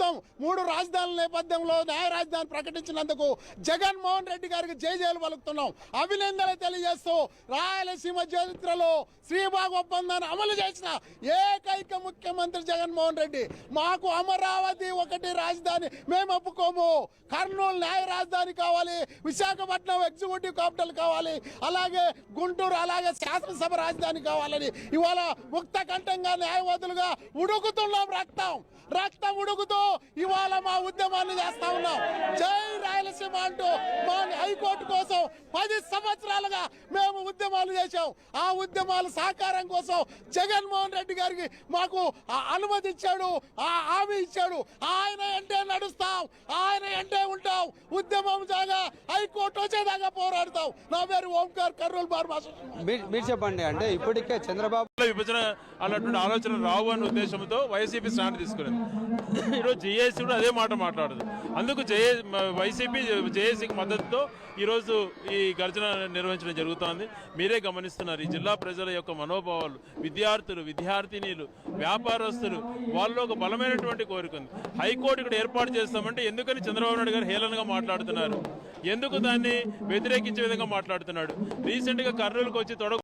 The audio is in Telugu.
ప్రభుత్వం మూడు రాజధానుల నేపథ్యంలో న్యాయ రాజధాని ప్రకటించినందుకు జగన్మోహన్ రెడ్డి గారికి జయజయలు పలుకుతున్నాం. అభినందనలు తెలియజేస్తూ రాయలసీమ చరిత్రలో శ్రీభాగ ఒప్పందాన్ని అమలు చేసిన ఏకైక ముఖ్యమంత్రి జగన్మోహన్ రెడ్డి. మాకు అమరావతి ఒకటి రాజధాని మేము ఒప్పుకోము. కర్నూలు న్యాయ రాజధాని కావాలి విశాఖపట్నం ఎగ్జిక్యూటివ్ క్యాపిటల్ కావాలి అలాగే గుంటూరు అలాగే శాసనసభ రాజధాని కావాలని ఇవాళ ముక్త కంఠంగా న్యాయవాదులుగా ఉడుకుతున్నాం రక్తం. రక్తం ఉడుకుతూ ఇవాళ మా ఉద్యమాన్ని చేస్తా ఉన్నాం. జై రాయలసీమ అంటూ మా హైకోర్టు కోసం పది సంవత్సరాలుగా మేము ఉద్యమాలు చేశాం. ఆ ఉద్యమాల సహకారం కోసం జగన్మోహన్ రెడ్డి గారికి మాకు ఆ అనుమతి ఇచ్చాడు ఆ హామీ ఇచ్చాడు. ఆయన అంటే నడుస్తాం ఆయన అంటే ఉంటాం ఉద్యమం జాగా హైకోర్టు వచ్చేదాకా పోరాడతాం నా పేరు ఓంకార్ కర్నూలు బార్ మీరు చెప్పండి అంటే ఇప్పటికే చంద్రబాబు విభజన అన్నటువంటి ఆలోచన రావు అన్న ఉద్దేశంతో వైసీపీ స్టాండ్ తీసుకునేది. ఈరోజు జేఏసీ కూడా అదే మాట మాట్లాడదు. అందుకు జేఏ వైసీపీ జేఏసీకి మద్దతుతో ఈరోజు ఈ గర్జన నిర్వహించడం జరుగుతోంది. మీరే గమనిస్తున్నారు ఈ జిల్లా ప్రజల యొక్క మనోభావాలు విద్యార్థులు విద్యార్థినీలు వ్యాపారస్తులు వాళ్ళలో ఒక బలమైనటువంటి కోరిక ఉంది. హైకోర్టు ఇక్కడ ఏర్పాటు చేస్తామంటే ఎందుకని చంద్రబాబు నాయుడు గారు విధంగా మాట్లాడుతున్నారు? ఎందుకు దాన్ని వ్యతిరేకించే విధంగా మాట్లాడుతున్నాడు? రీసెంట్గా కర్నూలుకు వచ్చి తొడ